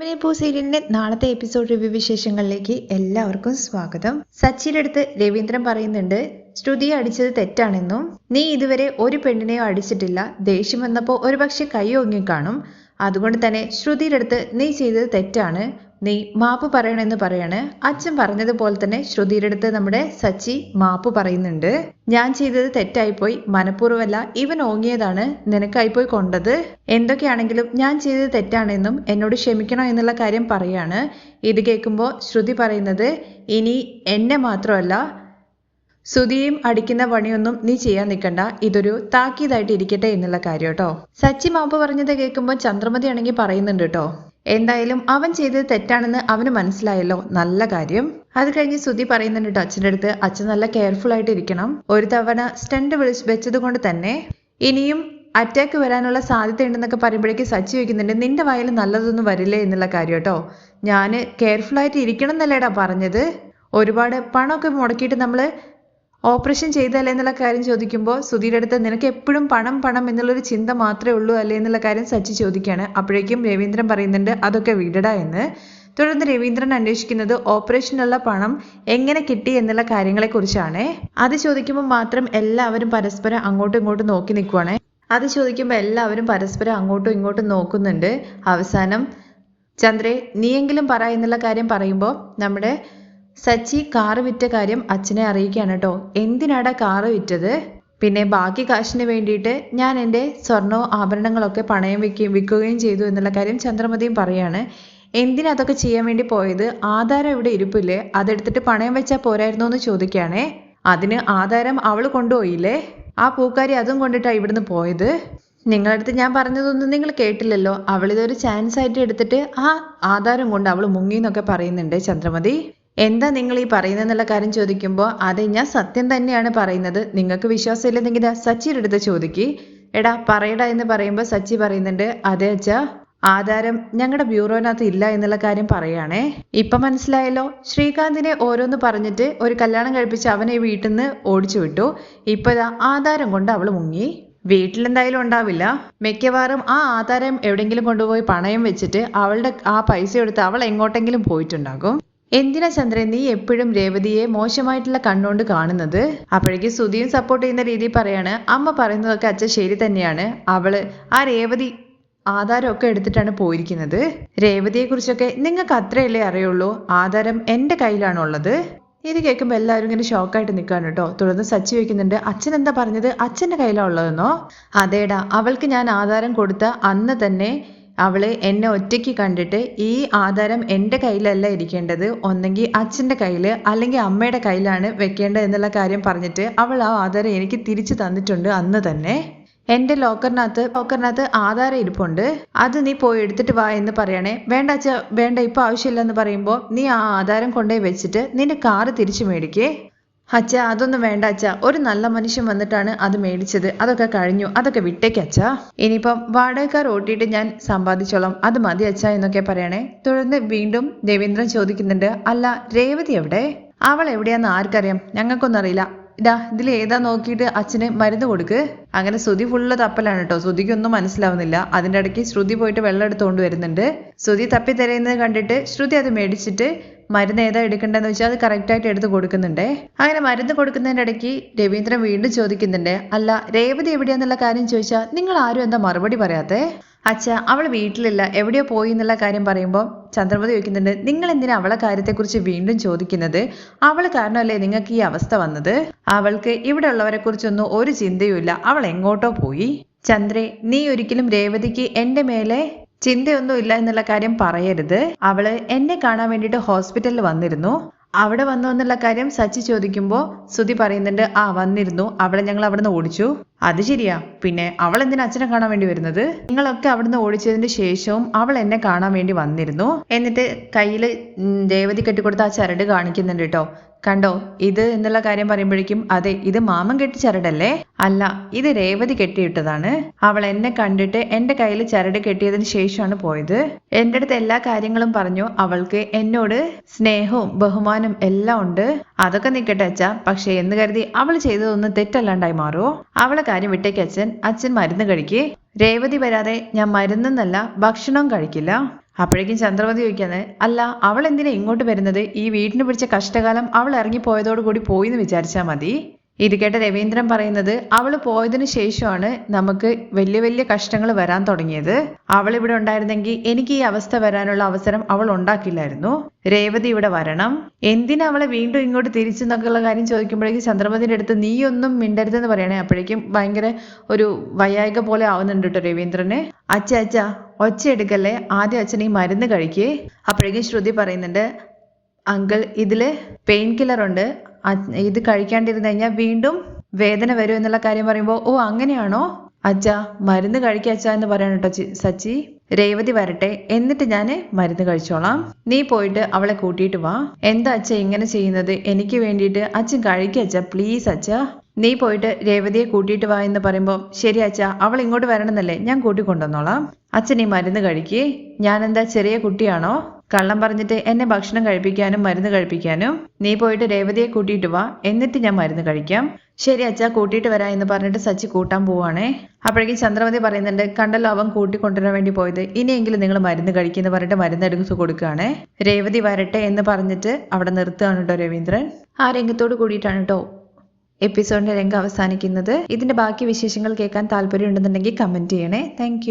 മണിപ്പൂ സീരിയലിന്റെ നാളത്തെ episode review വിശേഷങ്ങളിലേക്ക് എല്ലാവർക്കും സ്വാഗതം. സച്ചിയുടെ അടുത്ത് രവീന്ദ്രൻ പറയുന്നുണ്ട് ശ്രുതിയെ അടിച്ചത് തെറ്റാണെന്നും നീ ഇതുവരെ ഒരു പെണ്ണിനെയോ അടിച്ചിട്ടില്ല ദേഷ്യം വന്നപ്പോൾ ഒരുപക്ഷെ കൈ ഒങ്ങി കാണും. അതുകൊണ്ട് തന്നെ ശ്രുതിയുടെ അടുത്ത് നീ ചെയ്തത് തെറ്റാണ് നീ മാപ്പ് പറയണമെന്ന് പറയാണ്. അച്ഛൻ പറഞ്ഞതുപോലെ തന്നെ ശ്രുതിയുടെ അടുത്ത് നമ്മുടെ സച്ചി മാപ്പ് പറയുന്നുണ്ട്. ഞാൻ ചെയ്തത് തെറ്റായിപ്പോയി. മനഃപൂർവമല്ല. ഇവൻ ഓങ്ങിയതാണ്. നിനക്കായിപ്പോയി കൊണ്ടത്. എന്തൊക്കെയാണെങ്കിലും ഞാൻ ചെയ്തത് തെറ്റാണെന്നും എന്നോട് ക്ഷമിക്കണോ എന്നുള്ള കാര്യം പറയാണ്. ഇത് കേൾക്കുമ്പോൾ ശ്രുതി പറയുന്നത് ഇനി എന്നെ മാത്രമല്ല. സുധിയും അടിക്കുന്ന പണിയൊന്നും നീ ചെയ്യാൻ നിൽക്കണ്ട. ഇതൊരു താക്കീതായിട്ട് ഇരിക്കട്ടെ എന്നുള്ള കാര്യം കേട്ടോ. സച്ചി മാപ്പ് പറഞ്ഞത് കേൾക്കുമ്പോൾ ചന്ദ്രമതി ആണെങ്കിൽ പറയുന്നുണ്ട് കേട്ടോ. എന്തായാലും അവൻ ചെയ്തത് തെറ്റാണെന്ന് അവന് മനസ്സിലായല്ലോ. നല്ല കാര്യം. അത് കഴിഞ്ഞ് സുധി പറയുന്നുണ്ട് അച്ഛന്റെ അടുത്ത് അച്ഛൻ നല്ല കെയർഫുൾ ആയിട്ട് ഇരിക്കണം. ഒരു തവണ സ്റ്റണ്ട് വിളിച്ച് വെച്ചത് കൊണ്ട് തന്നെ ഇനിയും അറ്റാക്ക് വരാനുള്ള സാധ്യത ഉണ്ടെന്നൊക്കെ പറയുമ്പോഴേക്ക് സച്ചി വയ്ക്കുന്നുണ്ട് നിന്റെ വായിൽ നല്ലതൊന്നും വരില്ലേ? എന്നുള്ള കാര്യം കേട്ടോ ഞാൻ കെയർഫുൾ ആയിട്ട് ഇരിക്കണം എന്നല്ലേടാ പറഞ്ഞത്. ഒരുപാട് പണമൊക്കെ മുടക്കിയിട്ട് നമ്മൾ ഓപ്പറേഷൻ ചെയ്തല്ലേ എന്നുള്ള കാര്യം ചോദിക്കുമ്പോൾ സുധീരുടെ അടുത്ത് നിനക്ക് എപ്പോഴും പണം പണം എന്നുള്ളൊരു ചിന്ത മാത്രമേ ഉള്ളൂ അല്ലേ എന്നുള്ള കാര്യം സച്ചി ചോദിക്കുകയാണ് അപ്പോഴേക്കും രവീന്ദ്രൻ പറയുന്നുണ്ട് അതൊക്കെ വിടടാ എന്ന്. തുടർന്ന് രവീന്ദ്രൻ അന്വേഷിക്കുന്നത് ഓപ്പറേഷനുള്ള പണം എങ്ങനെ കിട്ടി എന്നുള്ള കാര്യങ്ങളെക്കുറിച്ചാണ്. അത് ചോദിക്കുമ്പോൾ മാത്രം എല്ലാവരും പരസ്പരം അങ്ങോട്ടും ഇങ്ങോട്ടും നോക്കി നിൽക്കുവാണ്. അത് ചോദിക്കുമ്പോൾ എല്ലാവരും പരസ്പരം അങ്ങോട്ടും ഇങ്ങോട്ടും നോക്കുന്നുണ്ട്. അവസാനം ചന്ദ്രേ നീയെങ്കിലും പറ എന്നുള്ള കാര്യം പറയുമ്പോൾ നമ്മുടെ സച്ചി കാറ് വിറ്റ കാര്യം അച്ഛനെ അറിയിക്കുകയാണ് കേട്ടോ. എന്തിനാടാ കാറ് വിറ്റത്? പിന്നെ ബാക്കി കാശിന് വേണ്ടിയിട്ട് ഞാൻ എന്റെ സ്വർണവും ആഭരണങ്ങളൊക്കെ പണയം വെക്കുകയും വിൽക്കുകയും ചെയ്തു എന്നുള്ള കാര്യം ചന്ദ്രമതിയും പറയാണ്. എന്തിനാ അതൊക്കെ ചെയ്യാൻ വേണ്ടി പോയത്? ആധാരം ഇവിടെ ഇരിപ്പില്ലേ? അതെടുത്തിട്ട് പണയം വെച്ചാൽ പോരായിരുന്നോ എന്ന് ചോദിക്കുകയാണേ. അതിന് ആധാരം അവൾ കൊണ്ടുപോയില്ലേ? ആ പൂക്കാരി അതും കൊണ്ടിട്ടാണ് ഇവിടുന്ന് പോയത്? നിങ്ങളടുത്ത് ഞാൻ പറഞ്ഞതൊന്നും നിങ്ങൾ കേട്ടില്ലല്ലോ. അവളിതൊരു ചാൻസ് ആയിട്ട് എടുത്തിട്ട് ആ ആധാരം കൊണ്ട് അവൾ മുങ്ങി എന്നൊക്കെ പറയുന്നുണ്ട് ചന്ദ്രമതി. എന്താ നിങ്ങൾ ഈ പറയുന്നത് എന്നുള്ള കാര്യം ചോദിക്കുമ്പോൾ അതെ ഞാൻ സത്യം തന്നെയാണ് പറയുന്നത്. നിങ്ങൾക്ക് വിശ്വാസമില്ലെന്നെങ്കിൽ സച്ചിയുടെ അടുത്ത് ചോദിക്കി. എടാ പറയടാ എന്ന് പറയുമ്പോൾ സച്ചി പറയുന്നുണ്ട് അതെ അച്ഛാ ആധാരം ഞങ്ങളുടെ ബ്യൂറോനകത്ത് ഇല്ല എന്നുള്ള കാര്യം പറയുകയാണേ ഇപ്പൊ മനസ്സിലായല്ലോ? ശ്രീകാന്തിനെ ഓരോന്ന് പറഞ്ഞിട്ട് ഒരു കല്യാണം കഴിപ്പിച്ച് അവനെ വീട്ടിൽ നിന്ന് ഓടിച്ചു വിട്ടു. ഇപ്പൊ ഇതാ ആധാരം കൊണ്ട് അവൾ മുങ്ങി. വീട്ടിലെന്തായാലും ഉണ്ടാവില്ല. മിക്കവാറും ആ ആധാരം എവിടെങ്കിലും കൊണ്ടുപോയി പണയം വെച്ചിട്ട് അവളുടെ ആ പൈസ എടുത്ത് അവൾ എങ്ങോട്ടെങ്കിലും പോയിട്ടുണ്ടാകും. എന്തിനാ ചന്ദ്രൻ നീ എപ്പോഴും രേവതിയെ മോശമായിട്ടുള്ള കണ്ണുകൊണ്ട് കാണുന്നത്? അപ്പോഴേക്ക് സുധിയും സപ്പോർട്ട് ചെയ്യുന്ന രീതിയിൽ പറയാണ് അമ്മ പറയുന്നതൊക്കെ അച്ഛൻ ശരി തന്നെയാണ്. അവൾ ആ രേവതി ആധാരമൊക്കെ എടുത്തിട്ടാണ് പോയിരിക്കുന്നത്. രേവതിയെ കുറിച്ചൊക്കെ നിങ്ങൾക്ക് അത്രയല്ലേ അറിയുള്ളൂ? ആധാരം എന്റെ കയ്യിലാണുള്ളത്. ഇത് കേൾക്കുമ്പോൾ എല്ലാവരും ഇങ്ങനെ ഷോക്കായിട്ട് നിൽക്കുകയാണ് കേട്ടോ. തുടർന്ന് സച്ചി വയ്ക്കുന്നുണ്ട് അച്ഛൻ എന്താ പറഞ്ഞത്? അച്ഛന്റെ കയ്യിലാണ് ഉള്ളതെന്നോ അതേടാ അവൾക്ക് ഞാൻ ആധാരം കൊടുത്ത അന്ന് തന്നെ അവൾ എന്നെ ഒറ്റയ്ക്ക് കണ്ടിട്ട് ഈ ആധാരം എന്റെ കയ്യിലല്ല ഇരിക്കേണ്ടത് ഒന്നെങ്കിൽ അച്ഛന്റെ കയ്യിൽ അല്ലെങ്കിൽ അമ്മയുടെ കയ്യിലാണ് വെക്കേണ്ടത് എന്നുള്ള കാര്യം പറഞ്ഞിട്ട് അവൾ ആ ആധാരം എനിക്ക് തിരിച്ചു തന്നിട്ടുണ്ട് അന്ന് തന്നെ. എന്റെ ലോക്കറിനകത്ത് ലോക്കറിനകത്ത് ആധാരം ഇരിപ്പുണ്ട്. അത് നീ പോയി എടുത്തിട്ട് വാ എന്ന് പറയണേ. വേണ്ട അച്ഛ വേണ്ട ഇപ്പൊ ആവശ്യമില്ലെന്ന് പറയുമ്പോൾ നീ ആ ആധാരം കൊണ്ടുപോയി വെച്ചിട്ട് നിന്റെ കാറ് തിരിച്ചു മേടിക്കേ. അച്ഛ അതൊന്നും വേണ്ട അച്ഛ. ഒരു നല്ല മനുഷ്യൻ വന്നിട്ടാണ് അത് മേടിച്ചത്. അതൊക്കെ കഴിഞ്ഞു. അതൊക്കെ വിട്ടേക്ക് അച്ഛ. ഇനിയിപ്പം വാടകക്കാർ ഓട്ടിയിട്ട് ഞാൻ സമ്പാദിച്ചോളാം. അത് മതി അച്ഛ എന്നൊക്കെ പറയണേ. തുടർന്ന് വീണ്ടും രവീന്ദ്രൻ ചോദിക്കുന്നുണ്ട് അല്ല രേവതി എവിടെ? അവൾ എവിടെയാന്ന് ആർക്കറിയാം. ഞങ്ങൾക്കൊന്നും അറിയില്ല. ഇതാ ഇതിൽ ഏതാ നോക്കിയിട്ട് അച്ഛന് മരുന്ന് കൊടുക്ക്. അങ്ങനെ ശ്രുതി ഫുള്ള് തപ്പലാണ് കേട്ടോ ശ്രുതിക്കൊന്നും മനസ്സിലാവുന്നില്ല. അതിന്റെ ഇടയ്ക്ക് ശ്രുതി പോയിട്ട് വെള്ളം എടുത്തുകൊണ്ട് വരുന്നുണ്ട്. ശ്രുതി തപ്പി തിരയുന്നത് കണ്ടിട്ട് ശ്രുതി അത് മേടിച്ചിട്ട് മരുന്ന് ഏതാ എടുക്കേണ്ടതെന്ന് വെച്ചാൽ അത് കറക്റ്റായിട്ട് എടുത്ത് കൊടുക്കുന്നുണ്ട്. അങ്ങനെ മരുന്ന് കൊടുക്കുന്നതിന്റെ ഇടയ്ക്ക് രവീന്ദ്രൻ വീണ്ടും ചോദിക്കുന്നുണ്ട് അല്ല രേവതി എവിടെയാന്നുള്ള കാര്യം ചോദിച്ചാൽ നിങ്ങൾ ആരും എന്താ മറുപടി പറയാത്തെ? അച്ഛ അവൾ വീട്ടിലില്ല എവിടെയോ പോയി എന്നുള്ള കാര്യം പറയുമ്പോൾ ചന്ദ്രമതി ചോദിക്കുന്നുണ്ട് നിങ്ങൾ എന്തിനാ അവളെ കാര്യത്തെക്കുറിച്ച് വീണ്ടും ചോദിക്കുന്നത്? അവൾ കാരണമല്ലേ നിങ്ങൾക്ക് ഈ അവസ്ഥ വന്നത്? അവൾക്ക് ഇവിടെ ഉള്ളവരെ കുറിച്ചൊന്നും ഒരു ചിന്തയുമില്ല അവൾ എങ്ങോട്ടോ പോയി? ചന്ദ്രേ നീ ഒരിക്കലും രേവതിക്ക് എന്റെ മേലെ ചിന്തയൊന്നും ഇല്ല എന്നുള്ള കാര്യം പറയരുത്. അവൾ എന്നെ കാണാൻ വേണ്ടിയിട്ട് ഹോസ്പിറ്റലിൽ വന്നിരുന്നു. അവിടെ വന്നു എന്നുള്ള കാര്യം സച്ചി ചോദിക്കുമ്പോൾ സുധി പറയുന്നുണ്ട് ആ വന്നിരുന്നു. അവളെ ഞങ്ങൾ അവിടുന്ന് ഓടിച്ചു. അത് ശരിയാ. പിന്നെ അവൾ എന്തിനാ അച്ഛനെ കാണാൻ വേണ്ടി വരുന്നത്? നിങ്ങളൊക്കെ അവിടുന്ന് ഓടിച്ചതിന് ശേഷവും അവൾ എന്നെ കാണാൻ വേണ്ടി വന്നിരുന്നു. എന്നിട്ട് കയ്യിൽ രേവതി കെട്ടിക്കൊടുത്ത ആ ചരട് കാണിക്കുന്നുണ്ട് കേട്ടോ. കണ്ടോ? ഇത് എന്നുള്ള കാര്യം പറയുമ്പോഴേക്കും അതെ ഇത് മാമൻ കെട്ടി ചരടല്ലേ അല്ല ഇത് രേവതി കെട്ടിയിട്ടതാണ്. അവൾ എന്നെ കണ്ടിട്ട് എന്റെ കയ്യിൽ ചരട് കെട്ടിയതിന് ശേഷമാണ് പോയത്. എന്റെ അടുത്ത് എല്ലാ കാര്യങ്ങളും പറഞ്ഞു. അവൾക്ക് എന്നോട് സ്നേഹവും ബഹുമാനം എല്ലാം ഉണ്ട്. അതൊക്കെ നിൽക്കട്ടെ അച്ഛ. പക്ഷെ എന്ന് കരുതി അവൾ ചെയ്തതൊന്നും തെറ്റല്ലാണ്ടായി മാറുമോ അവളെ കാര്യം വിട്ടേക്ക് അച്ഛൻ. അച്ഛൻ മരുന്ന് കഴിക്കേ. രേവതി വരാതെ ഞാൻ മരുന്നെന്നല്ല ഭക്ഷണം കഴിക്കില്ല. അപ്പോഴേക്കും ചന്ദ്രമതി ചോദിക്കുന്നത് അല്ല അവൾ എന്തിനാ ഇങ്ങോട്ട് വരുന്നത്? ഈ വീടിന് പിടിച്ച കഷ്ടകാലം അവൾ ഇറങ്ങിപ്പോയതോടുകൂടി പോയി എന്ന് വിചാരിച്ചാൽ മതി. ഇത് കേട്ട രവീന്ദ്രൻ പറയുന്നത് അവൾ പോയതിനു ശേഷമാണ് നമുക്ക് വലിയ വലിയ കഷ്ടങ്ങൾ വരാൻ തുടങ്ങിയത്. അവൾ ഇവിടെ ഉണ്ടായിരുന്നെങ്കിൽ എനിക്ക് ഈ അവസ്ഥ വരാനുള്ള അവസരം അവൾ ഉണ്ടാക്കില്ലായിരുന്നു. രേവതി ഇവിടെ വരണം. എന്തിനാ അവളെ വീണ്ടും ഇങ്ങോട്ട് തിരിച്ചു എന്നൊക്കെയുള്ള കാര്യം ചോദിക്കുമ്പോഴേക്കും ചന്ദ്രമതിന്റെ അടുത്ത് നീയൊന്നും മിണ്ടരുതെന്ന് പറയണേ. അപ്പോഴേക്കും ഭയങ്കര ഒരു വയായിക പോലെ ആവുന്നുണ്ട് കേട്ടോ രവീന്ദ്രന്. അച്ഛ അച്ഛ ഒച്ച എടുക്കല്ലേ? ആദ്യം അച്ഛൻ ഈ മരുന്ന് കഴിക്കേ. അപ്പോഴേക്കും ശ്രുതി പറയുന്നുണ്ട് അങ്കിൾ ഇതിൽ പെയിൻ കില്ലർ ഉണ്ട്. ഇത് കഴിക്കാണ്ടിരുന്നു കഴിഞ്ഞാൽ വീണ്ടും വേദന വരും എന്നുള്ള കാര്യം പറയുമ്പോൾ ഓ അങ്ങനെയാണോ? അച്ഛ മരുന്ന് കഴിക്കുക അച്ഛ എന്ന് പറയണം കേട്ടോ സച്ചി. രേവതി വരട്ടെ എന്നിട്ട് ഞാൻ മരുന്ന് കഴിച്ചോളാം. നീ പോയിട്ട് അവളെ കൂട്ടിയിട്ട് വാ. എന്താ അച്ഛ ഇങ്ങനെ ചെയ്യുന്നത്? എനിക്ക് വേണ്ടിയിട്ട് അച്ഛൻ കഴിക്കുക അച്ഛ പ്ലീസ് അച്ഛ. നീ പോയിട്ട് രേവതിയെ കൂട്ടിയിട്ട് വാ എന്ന് പറയുമ്പോൾ ശരി അച്ഛ അവൾ ഇങ്ങോട്ട് വരണമെന്നല്ലേ ഞാൻ കൂട്ടിക്കൊണ്ടുവന്നോളാം അച്ഛൻ ഈ മരുന്ന് കഴിക്കേ. ഞാൻ എന്താ ചെറിയ കുട്ടിയാണോ? കള്ളം പറഞ്ഞിട്ട് എന്നെ ഭക്ഷണം കഴിപ്പിക്കാനും മരുന്ന് കഴിപ്പിക്കാനും നീ പോയിട്ട് രേവതിയെ കൂട്ടിയിട്ട് വാ. എന്നിട്ട് ഞാൻ മരുന്ന് കഴിക്കാം. ശരി അച്ഛ കൂട്ടിയിട്ട് വരാം എന്ന് പറഞ്ഞിട്ട് സച്ചി കൂട്ടാൻ പോവാണേ. അപ്പോഴേക്കും ചന്ദ്രമതി പറയുന്നുണ്ട് കണ്ടല്ലോ അവൻ കൂട്ടിക്കൊണ്ടുവരാൻ വേണ്ടി പോയത്. ഇനിയെങ്കിലും നിങ്ങൾ മരുന്ന് കഴിക്കുന്ന പറഞ്ഞിട്ട് മരുന്ന് എടുത്ത് കൊടുക്കുകയാണേ. രേവതി വരട്ടെ എന്ന് പറഞ്ഞിട്ട് അവിടെ നിർത്തുകയാണ് കേട്ടോ രവീന്ദ്രൻ. ആ രംഗത്തോട് കൂടിയിട്ടാണ് കേട്ടോ എപ്പിസോഡിന്റെ രംഗം അവസാനിക്കുന്നത്. ഇതിന്റെ ബാക്കി വിശേഷങ്ങൾ കേൾക്കാൻ താല്പര്യം ഉണ്ടെന്നുണ്ടെങ്കിൽ കമന്റ് ചെയ്യണേ. താങ്ക്